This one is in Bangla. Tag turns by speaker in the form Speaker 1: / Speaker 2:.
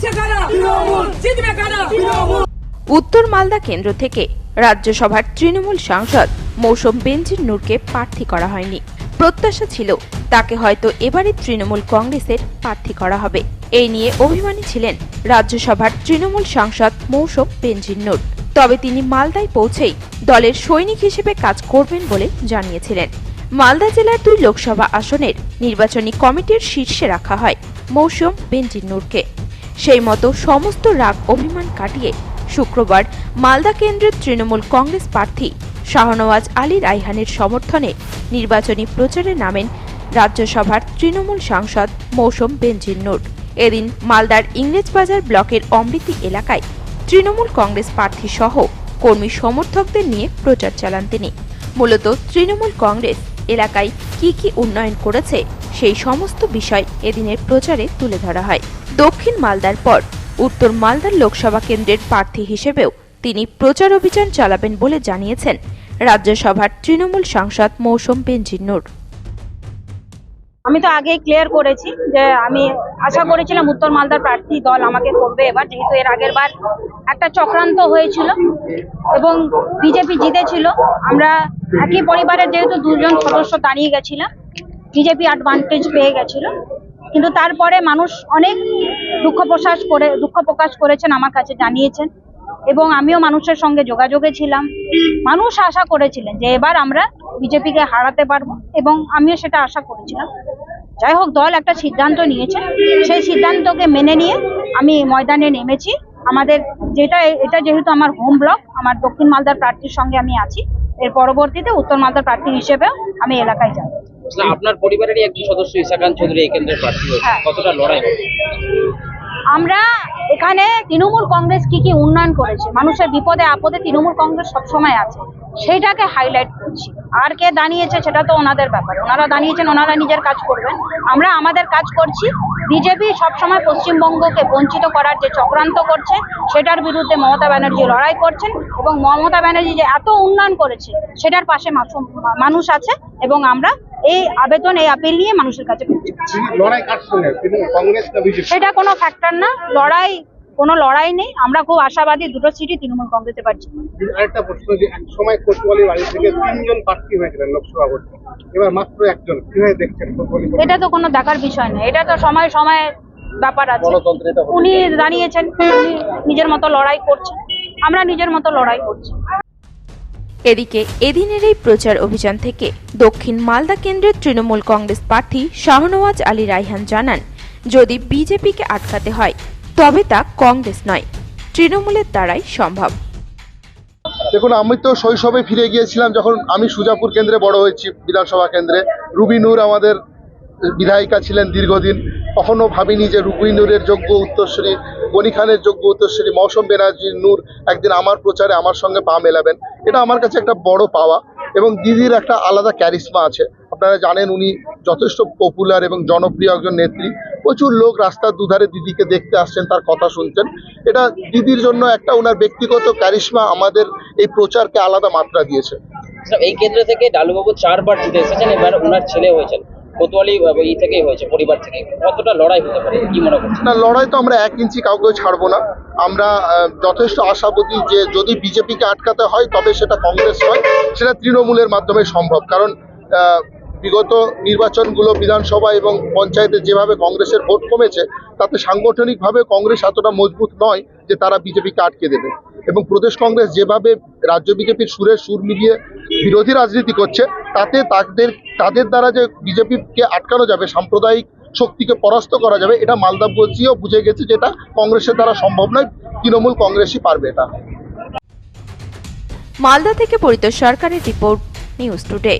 Speaker 1: জিতছে কারা? জিতবে কারা?
Speaker 2: উত্তর মালদা কেন্দ্র থেকে রাজ্যসভার তৃণমূল সাংসদ মৌসুম বেঞ্জির নূরকে প্রার্থী করা হয়নি। প্রত্যাশা ছিল তাকে হয়তো এবারে তৃণমূল কংগ্রেসের প্রার্থী করা হবে। এই নিয়ে অভিমানী ছিলেন রাজ্যসভার তৃণমূল সাংসদ মৌসুম বেঞ্জির নূর। তবে তিনি মালদায় পৌঁছেই দলের সৈনিক হিসেবে কাজ করবেন বলে জানিয়েছিলেন। মালদা জেলার দুই লোকসভা আসনের নির্বাচনী কমিটির শীর্ষে রাখা হয় মৌসুম বেঞ্জির নূরকে। সেই মতো সমস্ত রাগ অভিমান কাটিয়ে শুক্রবার মালদা কেন্দ্রের তৃণমূল কংগ্রেস প্রার্থী শাহনওয়াজ আলী রাইহানের সমর্থনে নির্বাচনী প্রচারে নামেন রাজ্যসভার তৃণমূল সাংসদ মৌসুম নূর এদিন মালদার ইংরেজবাজার ব্লকের অমৃতি এলাকায় তৃণমূল কংগ্রেস প্রার্থী সহ কর্মী সমর্থকদের নিয়ে প্রচার চালান তিনি। মূলত তৃণমূল কংগ্রেস এলাকায় কি কি উন্নয়ন করেছে সেই সমস্ত বিষয় এদিনের প্রচারে তুলে ধরা হয়। দক্ষিণ মালদার পর। উত্তর মালদার লোকসভা কেন্দ্রের প্রার্থী হিসেবেও তিনি প্রচার অভিযান চালাবেন বলে জানিয়েছেন রাজ্যসভার তৃণমূল সাংসদ মৌসুম বেঞ্জির নূর
Speaker 3: আমি তো আগে ক্লিয়ার করেছি যে আমি আশা করেছিলাম উত্তর মালদার প্রার্থী দল আমাকে করবে এবার, যেহেতু এর আগের বার একটা চক্রান্ত হয়েছিল এবং বিজেপি জিতেছিল। আমরা একই পরিবারের যেহেতু দুজন সদস্য দাঁড়িয়ে গেছিলাম, বিজেপি অ্যাডভান্টেজ পেয়ে গেছিল। কিন্তু তারপরে মানুষ অনেক দুঃখ প্রকাশ করে, দুঃখ প্রকাশ করেছেন, আমার কাছে জানিয়েছেন। এবং আমিও মানুষের সঙ্গে যোগাযোগে ছিলাম। মানুষ আশা করেছিলেন যে এবার আমরা বিজেপিকে হারাতে পারব এবং আমিও সেটা আশা করেছিলাম। যাই হোক, দল একটা সিদ্ধান্ত নিয়েছে। সেই সিদ্ধান্তকে মেনে নিয়ে আমি ময়দানে নেমেছি। আমাদের যেটা, এটা যেহেতু আমার হোম ব্লক, আমার দক্ষিণ মালদার প্রার্থীর সঙ্গে আমি আছি। এর পরবর্তীতে উত্তর মালদার প্রার্থী হিসেবেও আমি এলাকায় যাব।
Speaker 4: আপনার পরিবারেরই একজন সদস্য ইসাকান চৌধুরী এই কেন্দ্রের প্রার্থী হয়েছে।
Speaker 3: হ্যাঁ।
Speaker 4: কতটা লড়াই হবে?
Speaker 3: আমরা এখানে তৃণমূল কংগ্রেস কি কি উন্নয়ন করেছে মানুষের বিপদে আপদে তৃণমূল কংগ্রেস সবসময় আছে সেইটাকে হাইলাইট করছি। আর কে দাঁড়িয়েছে সেটা তো ওনাদের ব্যাপার। ওনারা দাঁড়িয়েছেন ওনারা নিজের কাজ করবেন। আমরা আমাদের কাজ করছি বিজেপি সবসময় পশ্চিমবঙ্গকে বঞ্চিত করার যে চক্রান্ত করছে সেটার বিরুদ্ধে মমতা ব্যানার্জি লড়াই করছেন এবং মমতা ব্যানার্জি যে এত উন্নয়ন করেছে সেটার পাশে মানুষ আছে এবং আমরা এই আবেদন এই আপিল নিয়ে মানুষের কাছে সেটা কোনো ফ্যাক্টর না। লড়াই কোনো লড়াই নেই। আমরা খুব আশাবাদী দুটো সিটই তৃণমূল কংগ্রেসে পাচ্ছি।
Speaker 5: আরেকটা প্রশ্ন যে এক সময় কোতোয়ালি বাড়ি থেকে তিনজন প্রার্থী হয়েছিলেন লোকসভা ভোটে। এবার মাত্র একজন কীভাবে দেখছেন
Speaker 3: এটা তো কোনো দেখার বিষয় না। এটা তো সময় সময় ব্যাপার আছে।
Speaker 4: এটা
Speaker 3: উনি দাঁড়িয়েছেন উনি নিজের মতো লড়াই করছেন। আমরা নিজের মতো লড়াই করছি।
Speaker 2: এদিকে এদিনের এই প্রচার অভিযান থেকে দক্ষিণ মালদা কেন্দ্রের তৃণমূল কংগ্রেস প্রার্থী শাহনওয়াজ আলী রাইহান জানান, যদি বিজেপিকে আটকাতে হয়, তবে তা কংগ্রেস নয়, তৃণমূলের দ্বারাই সম্ভব।
Speaker 6: দেখুন, আমি তো শৈশবে ফিরে গিয়েছিলাম যখন আমি সুজাপুর কেন্দ্রে বড় হয়েছি, বিধানসভা কেন্দ্রে। রুবি নূর আমাদের বিধায়িকা ছিলেন দীর্ঘদিন। কখনো ভাবিনি যে রুবি নূরের যোগ্য উত্তরসূরি গনি খানের যোগ্য উত্তরসূরি মৌসম ব্যানার্জি নূর একদিন আমার প্রচারে আমার সঙ্গে পা মেলাবেন। এটা আমার কাছে একটা বড় পাওয়া এবং দিদির একটা আলাদা ক্যারিসমা আছে। আপনারা জানেন উনি যথেষ্ট পপুলার এবং জনপ্রিয় একজন নেত্রী। প্রচুর লোক রাস্তার দুধারে দিদিকে দেখতে আসছেন, তার কথা শুনছেন। এটা দিদির জন্য একটা ওনার ব্যক্তিগত ক্যারিশমা আমাদের এই প্রচারকে আলাদা মাত্রা দিয়েছে।
Speaker 4: এই কেন্দ্র থেকে ডালুবাবু চারবার জিতে এসেছেন, এবার ওনার ছেলে হয়েছেন। কোতোয়ালি ই থেকেই হয়েছে, পরিবার থেকে কতটা লড়াই হতে পারে? কি মনে করছেন?
Speaker 6: না, লড়াই তো আমরা এক ইঞ্চি কাউকে ছাড়বো না। আমরা যথেষ্ট আশাবাদী যে যদি বিজেপিকে আটকাতে হয়, তবে সেটা কংগ্রেস নয়, সেটা তৃণমূলের মাধ্যমে সম্ভব। কারণ বিগত নির্বাচনগুলো বিধানসভা এবং পঞ্চায়েতে যেভাবে কংগ্রেসের ভোট কমেছে, তাতে সাংগঠনিকভাবে কংগ্রেস এতটা মজবুত নয় যে তারা বিজেপিকে আটকে দেবে। এবং প্রদেশ কংগ্রেস যেভাবে রাজ্য বিজেপির সুরে সুর মিলিয়ে বিরোধী রাজনীতি করছে, তাতে তাদের তাদের দ্বারা যে বিজেপিকে আটকানো যাবে, সাম্প্রদায়িক শক্তিকে পরাস্ত করা যাবে, এটা মালদা বলছিও বুঝে গেছে যেটা কংগ্রেসের দ্বারা সম্ভব নয়, তৃণমূল কংগ্রেসই পারবে এটা।
Speaker 2: মালদা থেকে পরিত সরকারের রিপোর্ট, নিউজ টুডে।